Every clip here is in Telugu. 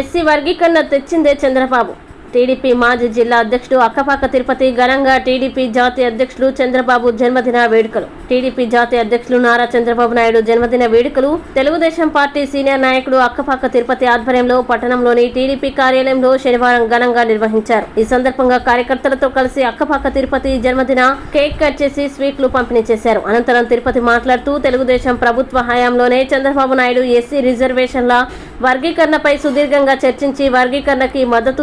ఎస్సీ వర్గీకరణ తెచ్చిందే చంద్రబాబు. టీడీపీ మాజీ జిల్లా అధ్యక్షుడు అక్కపాక తిరుపతి ఘనంగా టీడీపీ జాతీయ అధ్యక్షులు చంద్రబాబు జన్మదిన వేడుకలు. టీడీపీ జాతీయ అధ్యక్షులు నారా చంద్రబాబు నాయుడు జన్మదిన వేడుకలు. తెలుగుదేశం పార్టీ సీనియర్ నాయకుడు అక్కపాక తిరుపతి ఆధ్వర్యంలో పట్టణంలోని టీడీపీ కార్యాలయంలో శనివారం ఘనంగా నిర్వహించారు. ఈ సందర్భంగా కార్యకర్తలతో కలిసి అక్కపాక తిరుపతి జన్మదిన కేక్ కట్ చేసి స్వీట్లు పంపిణీ చేశారు. అనంతరం తిరుపతి మాట్లాడుతూ తెలుగుదేశం ప్రభుత్వ హయాంలోనే చంద్రబాబు నాయుడు ఎస్సీ రిజర్వేషన్ల వర్గీకరణపై సుదీర్ఘంగా చర్చించి వర్గీకరణకి మద్దతు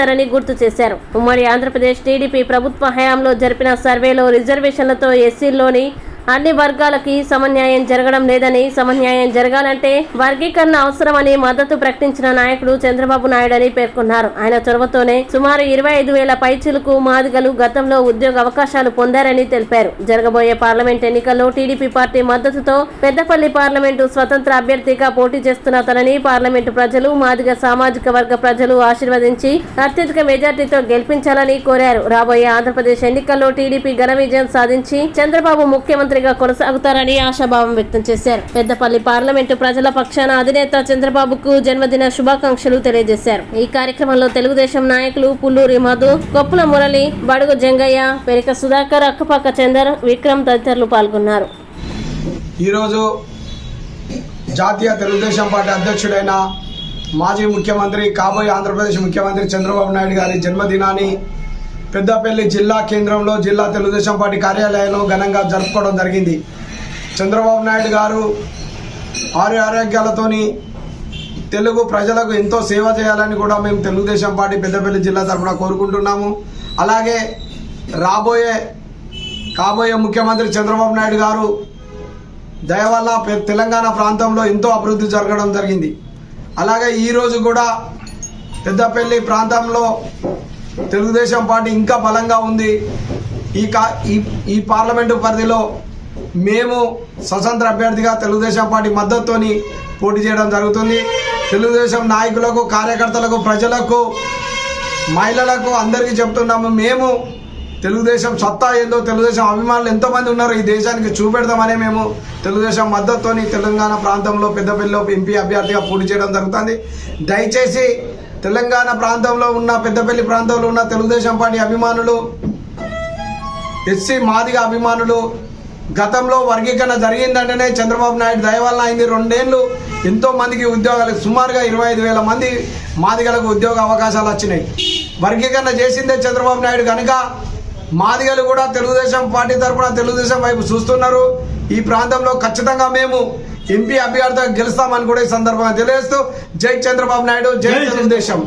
చేశారని గుర్తు చేశారు. ఉమ్మడి ఆంధ్రప్రదేశ్ టీడీపీ ప్రభుత్వ హయాంలో జరిపిన సర్వేలో రిజర్వేషన్లతో ఎస్సీల్లోని అన్ని వర్గాలకి సమన్యాయం జరగడం లేదని సమన్యాయం జరగాలంటే వర్గీకరణ అవసరమని మద్దతు ప్రకటించిన నాయకుడు చంద్రబాబు నాయుడు అని పేర్కొన్నారు. ఆయన చొరవతోనే సుమారు ఇరవై ఐదు వేల పైచులకు మాదిగలు గతంలో ఉద్యోగ అవకాశాలు పొందారని తెలిపారు. జరగబోయే పార్లమెంట్ ఎన్నికల్లో టీడీపీ పార్టీ మద్దతుతో పెద్దపల్లి పార్లమెంటు స్వతంత్ర అభ్యర్థిగా పోటీ చేస్తున్న తనని పార్లమెంటు ప్రజలు మాదిగ సామాజిక వర్గ ప్రజలు ఆశీర్వదించి అత్యధిక మెజార్టీతో గెలిపించాలని కోరారు. రాబోయే ఆంధ్రప్రదేశ్ ఎన్నికల్లో టీడీపీ ఘన విజయం సాధించి చంద్రబాబు ముఖ్యమంత్రి ముఖ్యమంత్రిగా కొనసాగుతారని ఆశాభావం వ్యక్తం చేశారు. పెద్దపల్లి పార్లమెంటు ప్రజల పక్షాన అధినేత చంద్రబాబుకు జన్మదిన శుభాకాంక్షలు తెలియజేశారు. ఈ కార్యక్రమంలో తెలుగుదేశం నాయకులు పుల్లూరి మధు కొప్పుల మురళి బడుగు జంగయ్య పెరిక సుధాకర్ అక్కపాక చందర్ విక్రమ్ తదితరులు పాల్గొన్నారు. ఈరోజు జాతీయ తెలుగుదేశం పార్టీ అధ్యక్షుడైన మాజీ ముఖ్యమంత్రి కాబోయే ఆంధ్రప్రదేశ్ ముఖ్యమంత్రి చంద్రబాబు నాయుడు గారి జన్మదినాన్ని పెద్దపల్లి జిల్లా కేంద్రంలో జిల్లా తెలుగుదేశం పార్టీ కార్యాలయంలో ఘనంగా జరుపుకోవడం జరిగింది. చంద్రబాబు నాయుడు గారు ఆరు ఆరోగ్యాలతోని తెలుగు ప్రజలకు ఎంతో సేవ చేయాలని కూడా మేము తెలుగుదేశం పార్టీ పెద్దపల్లి జిల్లా తరఫున కోరుకుంటున్నాము. అలాగే రాబోయే కాబోయే ముఖ్యమంత్రి చంద్రబాబు నాయుడు గారు దయ వల్ల తెలంగాణ ప్రాంతంలో ఎంతో అభివృద్ధి జరగడం జరిగింది. అలాగే ఈరోజు కూడా పెద్దపల్లి ప్రాంతంలో తెలుగుదేశం పార్టీ ఇంకా బలంగా ఉంది. ఈ కా ఈ ఈ పార్లమెంటు పరిధిలో మేము స్వతంత్ర అభ్యర్థిగా తెలుగుదేశం పార్టీ మద్దతుని పోటీ చేయడం జరుగుతుంది. తెలుగుదేశం నాయకులకు కార్యకర్తలకు ప్రజలకు మహిళలకు అందరికీ చెప్తున్నాము. మేము తెలుగుదేశం సత్తా ఏందో తెలుగుదేశం అభిమానులు ఎంతోమంది ఉన్నారు ఈ దేశానికి చూపెడతామనే మేము తెలుగుదేశం మద్దతుతోని తెలంగాణ ప్రాంతంలో పెద్దపల్లిలో ఎంపీ అభ్యర్థిగా పోటీ చేయడం జరుగుతుంది. దయచేసి తెలంగాణ ప్రాంతంలో ఉన్న పెద్దపల్లి ప్రాంతంలో ఉన్న తెలుగుదేశం పార్టీ అభిమానులు ఎస్సీ మాదిగ అభిమానులు గతంలో వర్గీకరణ జరిగిందంటేనే చంద్రబాబు నాయుడు దయ అయింది రెండేళ్ళు ఎంతో మందికి ఉద్యోగాలు సుమారుగా ఇరవై ఐదు వేల మంది మాదిగలకు ఉద్యోగ అవకాశాలు వచ్చినాయి. వర్గీకరణ చేసిందే చంద్రబాబు నాయుడు కనుక మాదిగలు కూడా తెలుగుదేశం పార్టీ తరఫున తెలుగుదేశం వైపు చూస్తున్నారు. ఈ ప్రాంతంలో ఖచ్చితంగా మేము ఎంపీ అభ్యర్థిగా గెలుస్తామని కూడా ఈ సందర్భంగా తెలియజేస్తూ జై చంద్రబాబు నాయుడు జై తెలుగుదేశం.